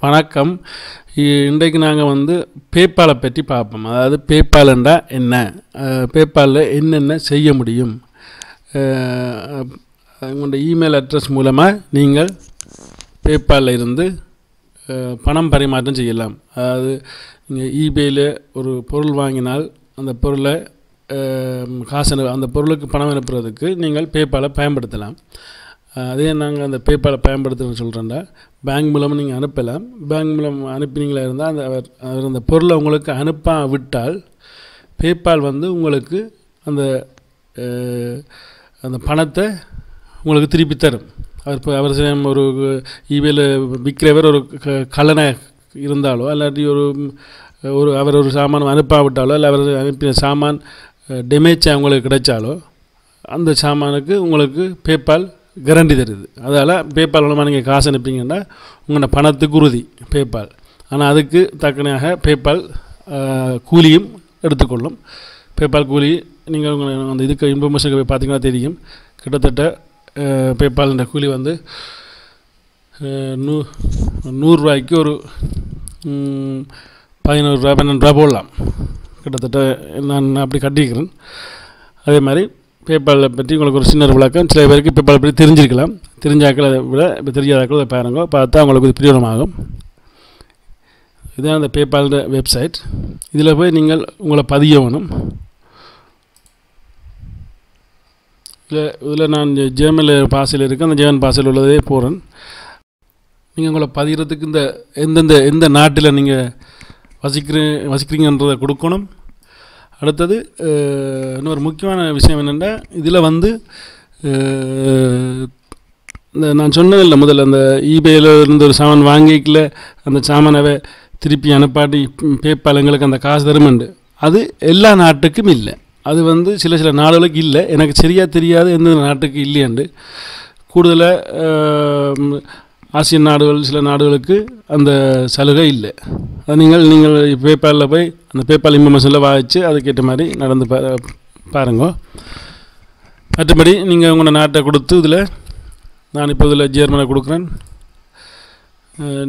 வணக்கம். இ- இன்றைக்கு நாங்கள் வந்து பேப்பாலை பற்றி பார்ப்போம். அதாவது பேப்பால்ண்டா என்ன? பேப்பாலில் என்னென்ன செய்ய முடியும்? அஹ், உங்களோட இமெயில் அட்ரஸ் மூலமாக நீங்கள் பேப்பாலில் இருந்து பணம் பரிமாற்றம் செய்யலாம். அதாவது நீங்கள் இபேயில் ஒரு பொருள் வாங்கினால் அந்த பொருளை காசு அந்த பொருளுக்கு பணம் அனுப்புறதுக்கு நீங்கள் பேப்பாலை பயன்படுத்தலாம். அதே நாங்கள் அந்த பேப்பாலை பயன்படுத்துகிறோன்னு சொல்கிறேன்டா பேங்க் மூலமாக நீங்கள் அனுப்பலாம் பேங்க் மூலம் அனுப்பினீங்களா இருந்தால் அந்த அவர் அவர் அந்த பொருளை உங்களுக்கு அனுப்ப விட்டால் பேபால் வந்து உங்களுக்கு அந்த அந்த பணத்தை உங்களுக்கு திருப்பி தரும். அவர் இப்போ அவர் ஒரு இவேல விற்கிறவர் ஒரு க- கள்ளனை இருந்தாலோ இல்லாட்டி ஒரு ஒரு அவர் ஒரு சாமான் அனுப்பாவிட்டாலோ இல்லை அவர் அனுப்பின சாமான் டேமேஜ் உங்களுக்கு கிடைச்சாலோ அந்த சாமானுக்கு உங்களுக்கு பேபால் கேரண்டி தருது. அதால் பேபால் மூலமாக நீங்கள் காசு அனுப்பிங்கன்னா உங்களோட பணத்துக்கு உறுதி பேபால் ஆனால் அதுக்கு தக்கனையாக பேபால் கூலியும் எடுத்துக்கொள்ளும். பேபால் கூலி நீங்கள் உங்கள் அந்த இதுக்கு இன்ஃபர்மேஷனுக்கு போய் பார்த்தீங்கன்னா தெரியும். கிட்டத்தட்ட பேபால்ன்ற கூலி வந்து நூ நூறுரூவாய்க்கு ஒரு ம், பன்னெண்டு ரூபா போடலாம். கிட்டத்தட்ட நான் அப்படி கட்டிக்கிறேன். அதே மாதிரி பேபாலை பற்றி உங்களுக்கு ஒரு சின்ன ஒரு விளக்கம். சில பேருக்கு பேபால் பற்றி தெரிஞ்சிருக்கலாம். தெரிஞ்சாக்கள் விட இப்போ தெரியாதாக்கள் பாருங்க. பார்த்தா உங்களுக்கு இது பிரயோஜனமாகும். இதுதான் அந்த பேபால் வெப்சைட். இதில் போய் நீங்கள் உங்களை பதியணும் இல்லை இதில் நான் ஜேர்மனில் பாசையில் இருக்கேன். அந்த ஜேர்மன் பாசையில் உள்ளதே போகிறேன் நீங்கள் உங்களை பதிகிறதுக்கு இந்த எந்தெந்த எந்த நாட்டில் நீங்கள் வசிக்கிற வசிக்கிறீங்கன்றதை கொடுக்கணும். அடுத்தது இன்னொரு முக்கியமான விஷயம் என்னென்னா இதில் வந்து இந்த நான் சொன்னதில்ல முதல்ல அந்த ஈபேயில் இருந்து ஒரு சாமான் வாங்கிக்கல அந்த சாமானவை திருப்பி அனுப்பாட்டி பேப்பால் எங்களுக்கு அந்த காசு தருமண்டு அது எல்லா நாட்டுக்கும் இல்லை. அது வந்து சில சில நாடுகளுக்கு இல்லை. எனக்கு சரியாக தெரியாது எந்த நாட்டுக்கு இல்லையாண்டு. கூடுதலாக ஆசியன் நாடுகள் சில நாடுகளுக்கு அந்த சலுகை இல்லை. அது நீங்கள் நீங்கள் பேபாலில் போய் அந்த பேபால் இன்ஃபர்மேஷனில் வாய்ச்சி அதுக்கேற்ற மாதிரி நடந்து பா பாருங்க. மற்றபடி நீங்கள் உங்களோட நாட்டை கொடுத்து இதில் நான் இப்போ இதில் ஜேர்மனை கொடுக்குறேன்.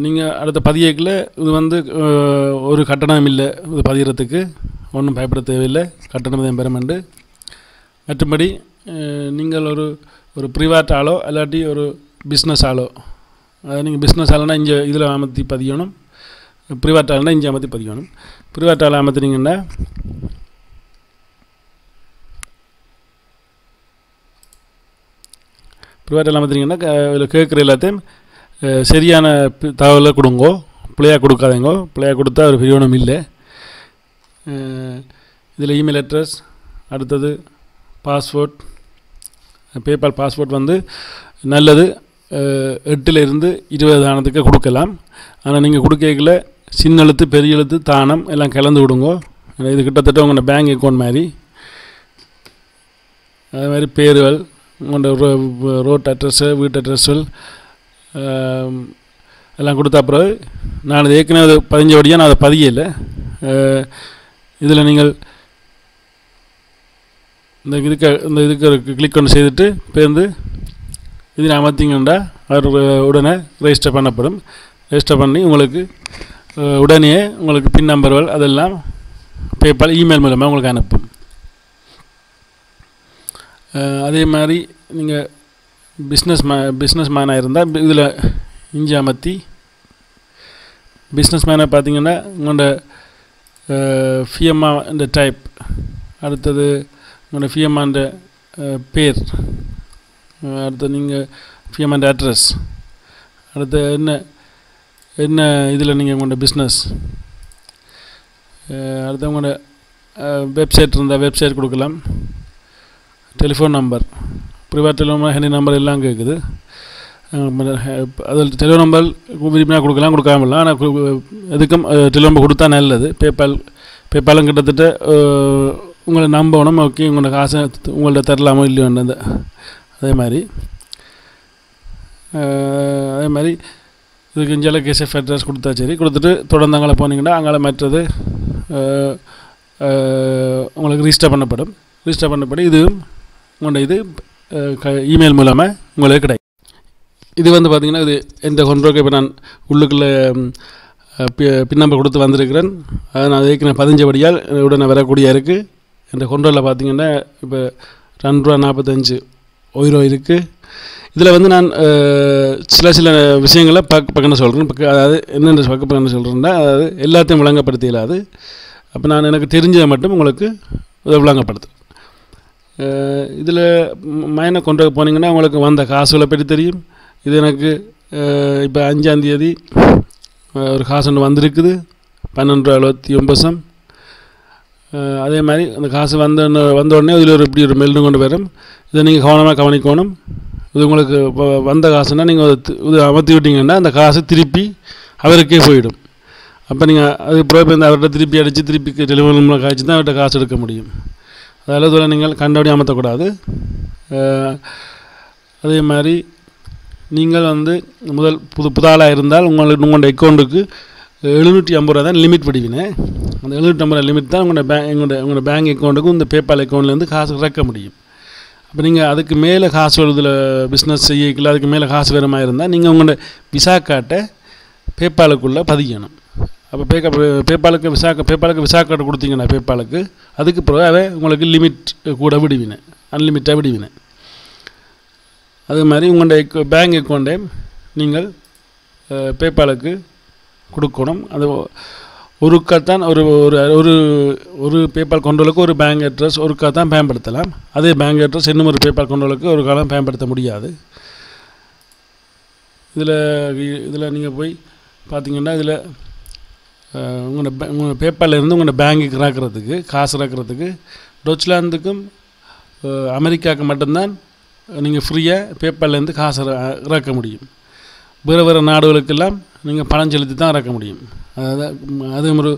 நீங்கள் அடுத்த பதியக்கில் இது வந்து ஒரு கட்டணம் இல்லை இது பதிகிறதுக்கு ஒன்றும் பயப்பட தேவையில்லை. கட்டணம் தான் பெறமெண்டு மற்றபடி நீங்கள் ஒரு ஒரு ப்ரிவாட் ஆளோ இல்லாட்டி ஒரு பிஸ்னஸ் ஆளோ அதாவது நீங்கள் பிஸ்னஸ் ஆளுனா இங்கே இதில் அமர்த்தி பதியணும். ப்ரைவேட் ஆளுனா இங்கே அமர்த்தி பதியணும். ப்ரைவேட் ஆளை அமர்த்தினீங்கன்னா ப்ரிவேட் ஆள் அமர்த்தினீங்கன்னா இதில் கேட்குற எல்லாத்தையும் சரியான தகவலை கொடுங்கோ. பிள்ளையாக கொடுக்காதீங்கோ. பிள்ளையாக கொடுத்தா ஒரு பிரயோஜனம் இல்லை. இதில் இமெயில் அட்ரஸ் அடுத்தது பாஸ்வேர்ட் பேபால் பாஸ்வேர்ட் வந்து நல்லது. எட்டுலேருந்து இருந்து இருபது தானத்துக்கு கொடுக்கலாம். ஆனால் நீங்கள் கொடுக்கல சின்ன எழுத்து பெரிய எழுத்து தானம் எல்லாம் கலந்து விடுங்கோ. இது கிட்டத்தட்ட உங்களோட பேங்க் அக்கௌண்ட் மாதிரி. அதே மாதிரி பேருகள் உங்களோட ரோ ரோட் அட்ரஸ்ஸு வீட்டு அட்ரஸ்கள் எல்லாம் கொடுத்த பிறகு நான் இது ஏற்கனவே அது பதிஞ்சபடியாக நான் அதை பதியலை. இதில் நீங்கள் இந்த இதுக்கு இந்த இதுக்கு கிளிக் ஒன்று செய்துட்டு பேருந்து இதில் அமர்த்திங்கண்டா அவர் உடனே ரெஜிஸ்டர் பண்ணப்படும். ரெஜிஸ்டர் பண்ணி உங்களுக்கு உடனே உங்களுக்கு பின் நம்பர்கள் அதெல்லாம் பேபால் இமெயில் மூலமாக உங்களுக்கு அனுப்பும். அதே மாதிரி நீங்கள் பிஸ்னஸ் மே பிஸ்னஸ் மேனாக இருந்தால் இதில் இஞ்சி அமர்த்தி. பிஸ்னஸ் மேனாக பார்த்தீங்கன்னா உங்களோட ஃபிஎம்மா இந்த டைப் அடுத்தது உங்களோட ஃபியம்மான்ற பேர். அடுத்து நீங்கள் ஃபிஎம்மான்ற அட்ரஸ் அடுத்து என்ன என்ன இதில் நீங்கள் உங்களோட பிஸ்னஸ் அடுத்து உங்களோட வெப்சைட் இருந்தால் வெப்சைட் கொடுக்கலாம். டெலிஃபோன் நம்பர் ப்ரைவேட் டெலிஃபோன் ஹெனி நம்பர் எல்லாம் கேட்குது அதில் டெலிஃபோன் நம்பர் விரும்பினா கொடுக்கலாம் கொடுக்காமலாம் ஆனால் எதுக்கும் டெலிஃபோன் நம்பர் கொடுத்தா நல்லது. பேபால் பேபாலும் கிட்டத்தட்ட உங்களை நம்பணும் ஓகே உங்களோட காசை உங்கள்ட்ட தரலாமோ இல்லையோன்னு அந்த அதே மாதிரி அதே மாதிரி இதுக்கு இஞ்சால கேசப் அட்ரஸ் கொடுத்தா சரி. கொடுத்துட்டு தொடர்ந்து அங்கே போனீங்கன்னா அங்கே மற்றது உங்களுக்கு ரிஜிஸ்டர் பண்ணப்படும். ரிஜிஸ்டர் பண்ணப்படி இது உங்களோட இது க இமெயில் மூலமாக உங்களுக்கு கிடைக்கும். இது வந்து பார்த்திங்கன்னா இது எந்த கொண்டோக்கு இப்போ நான் உள்ளுக்குள்ளே பின் நம்பர் கொடுத்து வந்திருக்கிறேன். அதை நான் ஏற்கனவே பதிஞ்சபடியால் உடனே வரக்கூடிய இருக்குது இந்த கொண்டோவில் பார்த்தீங்கன்னா இப்போ ரெண்டு ரூபா நாற்பத்தஞ்சு உயிரோ இருக்குது இதில் வந்து நான் சில சில விஷயங்களை பக்க பக்கம்னு சொல்கிறேன் பக்க அதாவது என்னென்ன பக்க பக்கம்னு சொல்கிறேன்னா அதாவது எல்லாத்தையும் விளங்கப்படுத்த இல்லாது அப்போ நான் எனக்கு தெரிஞ்சதை மட்டும் உங்களுக்கு விளங்கப்படுத்து விளங்கப்படுத்துறேன். இதில் மைனை கொண்டு போனீங்கன்னா உங்களுக்கு வந்த காசுகளை பற்றி தெரியும். இது எனக்கு இப்போ அஞ்சாந்தேதி ஒரு காசு ஒன்று வந்திருக்குது. பன்னெண்டு ரூபா எழுபத்தி ஒம்பது சம். அதே மாதிரி அந்த காசு வந்த வந்த உடனே இதில் ஒரு இப்படி ஒரு மெல்டும் கொண்டு வரும். இதை நீங்கள் கவனமாக கவனிக்கணும். இது உங்களுக்கு இப்போ வந்த காசுனா நீங்கள் இது அமர்த்தி விட்டீங்கன்னா அந்த காசு திருப்பி அவருக்கே போயிடும். அப்போ நீங்கள் அது பிறகு இந்த அவர்கிட்ட திருப்பி அடித்து திருப்பி டெலிவரி காய்ச்சி தான் அவர்கிட்ட காசு எடுக்க முடியும். அதில் இதில் நீங்கள் கண்டபடி அமர்த்தக்கூடாது. அதே மாதிரி நீங்கள் வந்து முதல் புது புதாளாக இருந்தால் உங்களுக்கு உங்களோட அக்கௌண்ட்டுக்கு எழுநூற்றி ஐம்பது ரூபா தான் லிமிட் படிவினேன் அந்த எழுநூற்றி ஐம்பது ரூபா லிமிட் தான் உங்களோட பேங்க் எங்களோட உங்களோட பேங்க் அக்கௌண்ட்டுக்கும் இந்த பேபால் அக்கௌண்ட்லேருந்து காசு இறக்க முடியும். அப்போ நீங்கள் அதுக்கு மேலே காசு வருதில் பிஸ்னஸ் செய்யக்கல அதுக்கு மேலே காசு வேறு மாதிரி இருந்தால் நீங்கள் உங்களோட விசா கார்டை பேபாலுக்குள்ளே பதிக்கணும் அப்போ பேக்க பேபாலுக்கு விசா பேபாலுக்கு விசா கார்டு கொடுத்தீங்கன்னா பேபாலுக்கு அதுக்கு பிறகு உங்களுக்கு லிமிட் கூட விடுவினேன் அன்லிமிட்டாக விடுவினேன் அது மாதிரி உங்களோட பேங்க் அக்கௌண்ட்டை நீங்கள் பேபாலுக்கு கொடுக்கணும். அது ஒருக்காத்தான் ஒரு ஒரு ஒரு ஒரு பேபால் கொண்டோலுக்கு ஒரு பேங்க் அட்ரஸ் ஒருக்கா தான் பயன்படுத்தலாம். அதே பேங்க் அட்ரஸ் இன்னும் ஒரு பேபால் கொண்டோலுக்கு ஒரு காலம் பயன்படுத்த முடியாது. இதில் இதில் நீங்கள் போய் பார்த்தீங்கன்னா இதில் உங்களோட பே உங்கள் பேப்பாலில் உங்களோட பேங்குக்கு இறக்குறதுக்கு காசு இறக்குறதுக்கு டொச்லாந்துக்கும் அமெரிக்காவுக்கு மட்டும்தான் நீங்கள் ஃப்ரீயாக பேப்பாலேருந்து காசு இறக்க முடியும். வேறு வேறு நாடுகளுக்கெல்லாம் நீங்கள் பணம் செலுத்தி தான் இறக்க முடியும். அதாவது அது ஒரு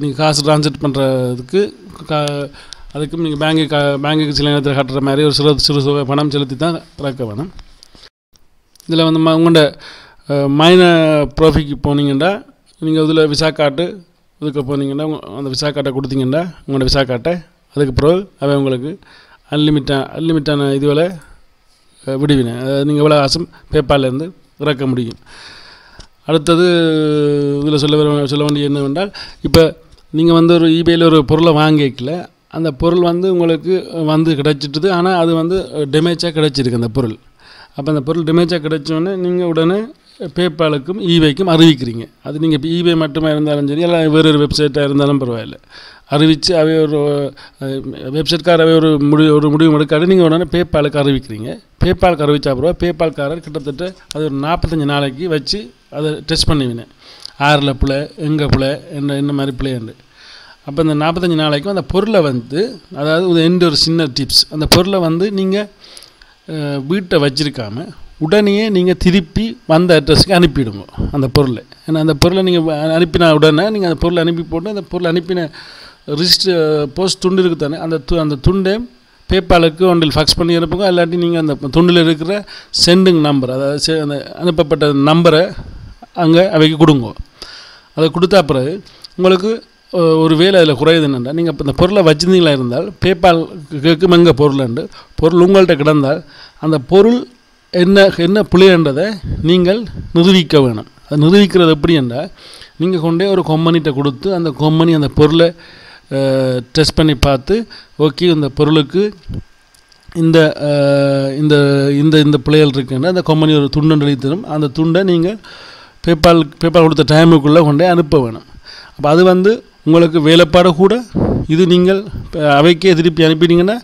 நீங்கள் காசு ட்ரான்ஸ்ஃபர் பண்ணுறதுக்கு கா அதுக்கும் நீங்கள் பேங்கு கா பேங்குக்கு சில நேரத்தில் கட்டுற மாதிரி ஒரு சிறு சிறு தொகை பணம் செலுத்தி தான் இறக்க வேணும். இதில் வந்து ம- உங்களோட மைன ப்ரோஃபிக்கு போனீங்கன்னா நீங்கள் இதில் விசா கார்டு இதுக்கு போனீங்கன்னா அந்த விசா கார்டை கொடுத்தீங்கன்னா உங்களோட விசா கார்ட்டை அதுக்கு பிறகு அவன் உங்களுக்கு அன்லிமிட்டா அன்லிமிட்டான இதுவில் விடுவினேன் அதாவது நீங்கள் எவ்வளோ ஆசம் பேப்பாலேருந்து இறக்க முடியும். அடுத்தது இதில் சொல்ல வர சொல்ல வேண்டிய என்னவென்றால் இப்போ நீங்கள் வந்து ஒரு ஈபேயில் ஒரு பொருளை வாங்கிக்கல அந்த பொருள் வந்து உங்களுக்கு வந்து கிடச்சிட்டுது ஆனால் அது வந்து டேமேஜாக கிடச்சிருக்கு அந்த பொருள். அப்போ அந்த பொருள் டேமேஜாக கிடச்சோடனே நீங்கள் உடனே பேபாலுக்கும் ஈபேக்கும் அறிவிக்கிறீங்க. அது நீங்கள் இப்போ ஈபே மட்டுமே இருந்தாலும் சரி இல்லை வேறு ஒரு வெப்சைட்டாக இருந்தாலும் பரவாயில்ல. அறிவித்து அவை ஒரு வெப்சைட்கார அவை ஒரு முடிவு ஒரு முடிவு எடுக்காது நீங்கள் உடனே பேபாலுக்கு அறிவிக்கிறீங்க. பேபாலுக்கு அறிவித்தா பரவாயில்ல பேபால்காரர் கிட்டத்தட்ட அது ஒரு நாற்பத்தஞ்சு நாளைக்கு வச்சு அதை டெஸ்ட் பண்ணுவினேன் ஆறில் பிள்ளை எங்கே பிள்ளை என்ன என்ன மாதிரி பிள்ளைன்னு அப்போ இந்த நாற்பத்தஞ்சு நாளைக்கும் அந்த பொருளை வந்து அதாவது ஒரு எந்த ஒரு சின்ன டிப்ஸ் அந்த பொருளை வந்து நீங்கள் வீட்டை வச்சிருக்காமல் உடனே நீங்கள் திருப்பி வந்த அட்ரஸுக்கு அனுப்பிவிடுங்க அந்த பொருளை. ஏன்னா அந்த பொருளை நீங்கள் அனுப்பின உடனே நீங்கள் அந்த பொருளை அனுப்பி போட்டு அந்த பொருளை அனுப்பின ரிஜிஸ்டர் போஸ்ட் துண்டு இருக்குது தானே அந்த து அந்த துண்டை பேப்பாலுக்கு ஒன்றில் ஃபக்ஸ் பண்ணி அனுப்புங்க இல்லாட்டி நீங்கள் அந்த துண்டில் இருக்கிற சென்டிங் நம்பர் அதாவது செ- அந்த அனுப்பப்பட்ட நம்பரை அங்கே அவைக்கு கொடுங்க. அதை கொடுத்தா பிறகு உங்களுக்கு ஒரு வேலை அதில் குறையுது என்னென்னா நீங்கள் இப்போ இந்த பொருளை வச்சிருந்தீங்களா இருந்தால் பேப்பால் கேட்கும் எங்கே பொருள்ண்டு பொருள் உங்கள்கிட்ட கிடந்தால் அந்த பொருள் என்ன என்ன பிள்ளைன்றதை நீங்கள் நிரூபிக்க வேணும். அது நிரூபிக்கிறது எப்படி என்றால் நீங்கள் கொண்டே ஒரு கொம்பனிட்ட கொடுத்து அந்த கொம்பனி அந்த பொருளை டெஸ்ட் பண்ணி பார்த்து ஓகே இந்த பொருளுக்கு இந்த இந்த இந்த இந்த பிள்ளைகள் இருக்குன்னா அந்த கொம்பனி ஒரு துண்டு எழுதி தரும் அந்த துண்டை நீங்கள் பேப்பால் பேப்பால் கொடுத்த டைமுக்குள்ளே கொண்டே அனுப்ப வேணும். அப்போ அது வந்து உங்களுக்கு வேலைப்பாடு கூட இது நீங்கள் அவைக்கே திருப்பி அனுப்பிட்டீங்கன்னா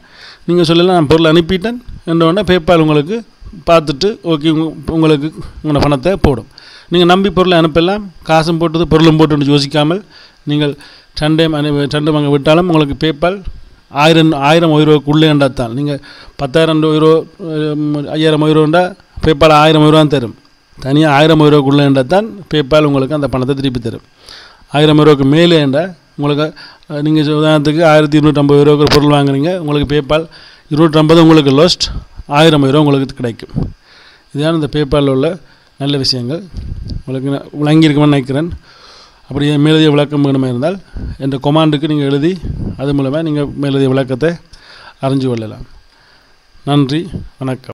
நீங்கள் சொல்லலாம் நான் பொருள் அனுப்பிட்டேன் என்னோடனே பேப்பால் உங்களுக்கு பார்த்துட்டு ஓகே உங்களுக்கு உங்களோட பணத்தை போடும். நீங்கள் நம்பி பொருளை அனுப்பலாம். காசும் போட்டது பொருளும் போட்டு யோசிக்காமல் நீங்கள் சண்டே அனு சண்டை வாங்க விட்டாலும் உங்களுக்கு பேபால் ஆயிரம் ஆயிரம் ஒய்ரோக்குள்ளே தான். நீங்கள் பத்தாயிரம் ஒய்ரோ ஐயாயிரம் ஒய்ரோண்டா பேபால் ஆயிரம் ஒய்ரோன்னு தரும். தனியாக ஆயிரம் என்றால் தான் பேபால் உங்களுக்கு அந்த பணத்தை திருப்பி தரும். ஆயிரம் ரூபாய்க்கு மேலே என்றால் உங்களுக்கு நீங்கள் உதாரணத்துக்கு ஆயிரத்தி இருநூற்றம்பது ரூபாய்க்கு பொருள் வாங்குறீங்க. உங்களுக்கு பேபால் இருநூற்றம்பது உங்களுக்கு லோஸ்ட் ஆயிரம் ரூபா உங்களுக்கு கிடைக்கும். இதுதான் இந்த பேப்பாலில் உள்ள நல்ல விஷயங்கள். உங்களுக்கு நான் விளங்கியிருக்குமென்னு நினைக்கிறேன். அப்படியே மேலதிய விளக்கம் வேணுமா இருந்தால் என்ற கொமாண்டுக்கு நீங்கள் எழுதி அது மூலமாக நீங்கள் மேலதிய விளக்கத்தை அறிஞ்சு கொள்ளலாம். நன்றி வணக்கம்.